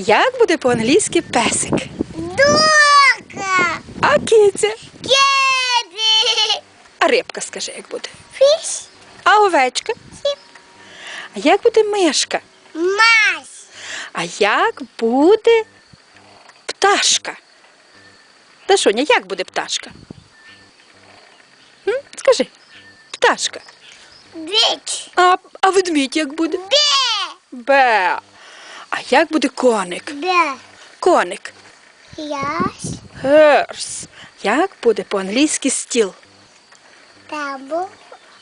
Як буде по-англійськи песик? Дока! А киця? Кеди! А рибка, скажи, як буде? Фіш! А овечка? А як буде мишка? Мась! А як буде пташка? Дашуня, як буде пташка? М? Скажи, пташка. Біч! А, а ведмідь як буде? Бе! Бе. А як буде коник? Бе! Коник. Яс! Герс. Як буде по-англійськи стіл? Табу!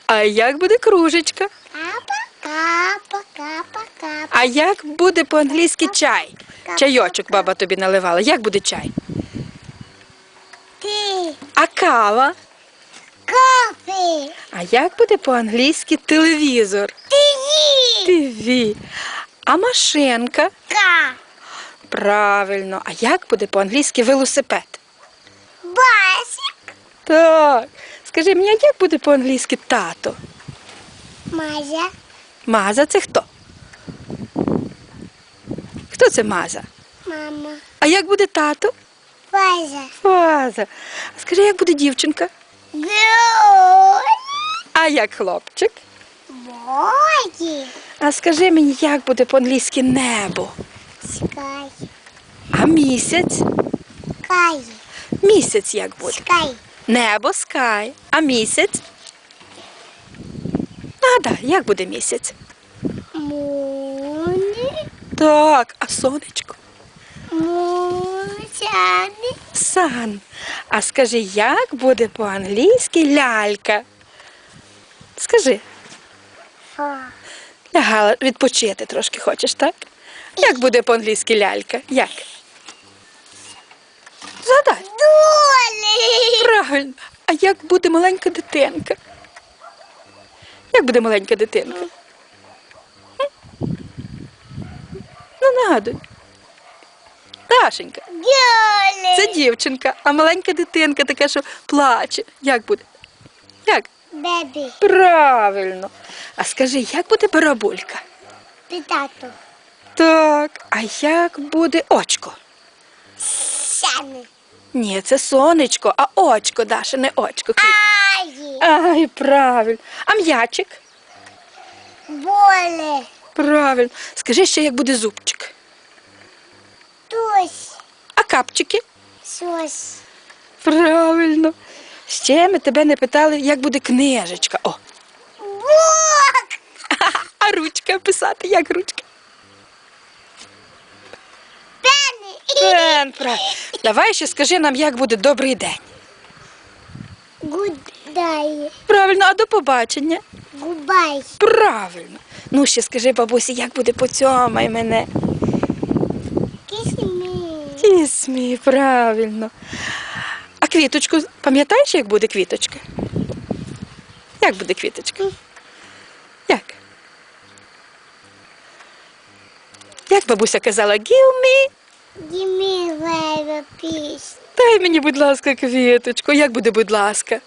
А як буде кружечка? Капа! Капа! Капа! Капа! А як буде по-англійськи чай? Чайочок баба тобі наливала. Як буде чай? Ти! А кава? Кофе! А як буде по-англійськи телевізор? Ти! Тиві. А машинка? Ка! Правильно. А як буде по-англійськи велосипед? Басик! Так. Скажи мені, а як буде по-англійськи тато? Мазя! Маза це хто? Хто це маза? Мама! А як буде тато? Фаза. А скажи, як буде дівчинка? Гуй! А як хлопчик? Боги! А скажи мені, як буде по-англійськи небо? Скай! А місяць? Кай! Місяць як буде? Скай! Небо, скай. А місяць? Нада, як буде місяць? Муни! Так, а сонечко? Мусяни! Сан. А скажи, як буде по-англійськи лялька? Скажи, Фа! Лягала відпочити трошки хочеш, так? Як буде по-англійськи лялька? Як? Задай. Долі! Правильно. А як буде маленька дитинка? Як буде маленька дитинка? Ну, нагадуй. Дашенька, Долі! це дівчинка, а маленька дитинка така, що плаче. Як буде? Як? Бебі! Правильно. А скажи, як буде барабулька? Питату! Так, а як буде очко? Сяни! Ні, це сонечко, а очко, Даша, не очко. Аї! Ай, правильно. А м'ячик? Боле! Правильно. Скажи ще, як буде зубчик. Тусь! А капчики? Сос! Правильно. Ще ми тебе не питали, як буде книжечка. О, Бок! Ручка писати, як ручка? Пені! Пен. Давай ще скажи нам, як буде добрий день. Гудай! Правильно, а до побачення. Губай! Правильно. Ну, ще скажи бабусі, як буде поцьомай мене. Кисмі! Тісмі, правильно. А квіточку, пам'ятаєш, як буде квіточка? Як буде квіточка? Як? Як бабуся казала, give me, Gimme baby peace! дай мені, будь ласка, квіточку. Як буде, будь ласка?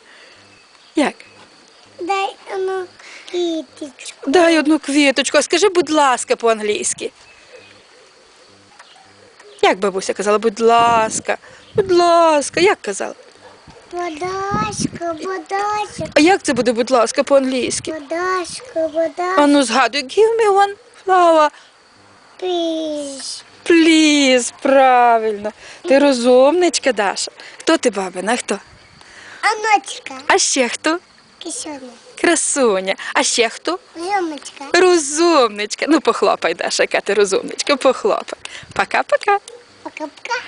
Як? Дай оно китичку! Дай одну квіточку, а скажи, будь ласка, по-англійськи. Як бабуся казала, будь ласка, будь ласка, як казала? Водашка, водашка, А як це буде, будь ласка, по-англійськи? водашка, водашка, А ну згадуй, give me one flower, peace! Пліз, правильно. Ти розумничка, Даша. Хто ти, бабина, хто? Аночка, А ще хто? Кисюня. Красуня. А ще хто? Розумничка. Розумничка. Ну, похлопай, Даша, яка ти розумничка, похлопай. Пока-пока. пока-пока.